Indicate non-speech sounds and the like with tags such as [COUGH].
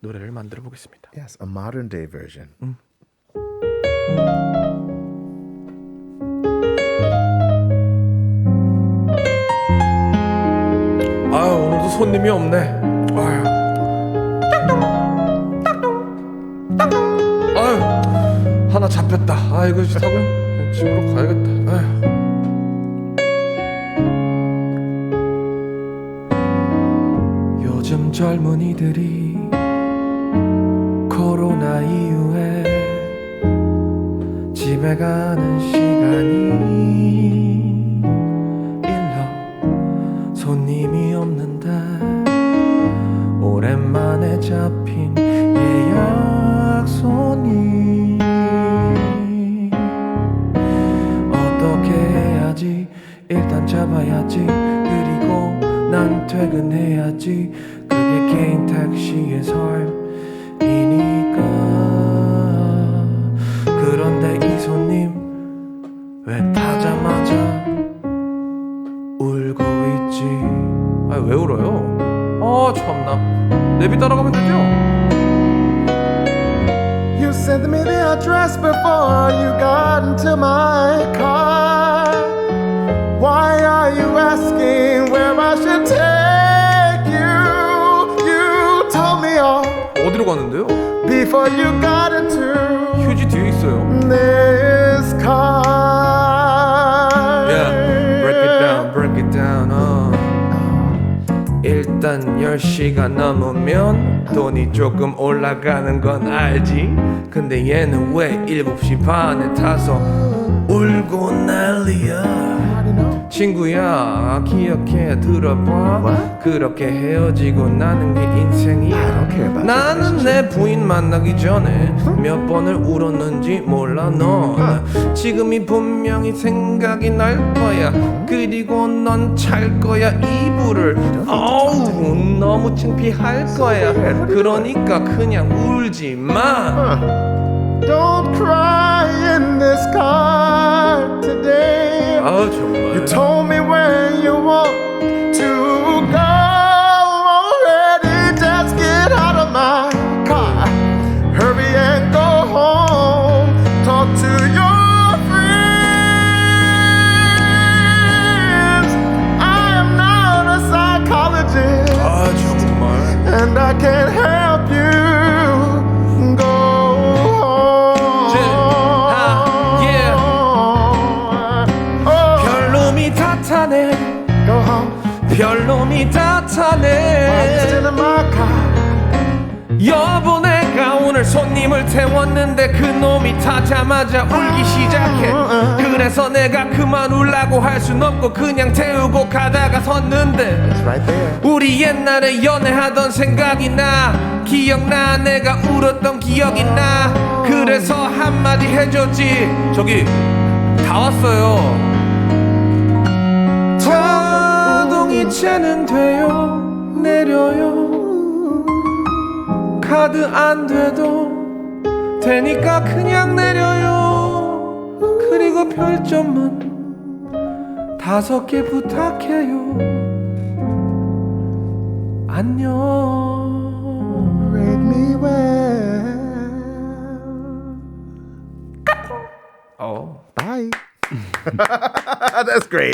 노래를 만들어 보겠습니다. Yes, a modern day version. 아유 오늘도 손님이 없네. 아유. 아유 하나 잡혔다. 아 이거 타고 집으로 가야겠다. 아유. 요즘 젊은이들이 이후에 집에 가는 시간이 일러 손님이 없는데 오랜만에 잡힌 예약 손님 어떻게 해야지? 일단 잡아야지. 그리고 난 퇴근해야지. 그게 개인 택시의 삶이 왜 타자마자 울고 있지 아왜 울어요? 아 참나 내비 따라가면 되죠? You sent me the address before you got into my car. Why are you asking where I should take you? You told me all 어디로 가는데요? before you got 일단 10시가 넘으면 돈이 조금 올라가는 건 알지. 근데 얘는 왜 7시 반에 타서 울고 난리야. 친구야 기억해 들어봐. 그렇게 헤어지고 나는 게 인생이야. care about 나는 내 부인 만나기 전에 몇 번을 울었는지 몰라 넌 지금이 분명히 생각이 날 거야. 그리고 넌 찰 거야 이불을. 어우 너무 창피할 거야 그러니까 그냥 울지 마 Don't cry in this car today. 아우 정말 별놈이 다 While you're 타네. still in my car. 여보 내가 오늘 손님을 태웠는데 그놈이 타자마자 울기 시작해. 그래서 내가 그만 울라고 할 순 없고 그냥 태우고 가다가 섰는데. 우리 옛날에 연애하던 생각이 나. 기억나? 내가 울었던 기억이 나. 그래서 한마디 해줬지. 저기 다 왔어요 이체는 돼요 내려요 카드 안 돼도 되니까 그냥 내려요 그리고 별점만 다섯 개 부탁해요 안녕 Rate me well. 어 Bye. [LAUGHS] That's great.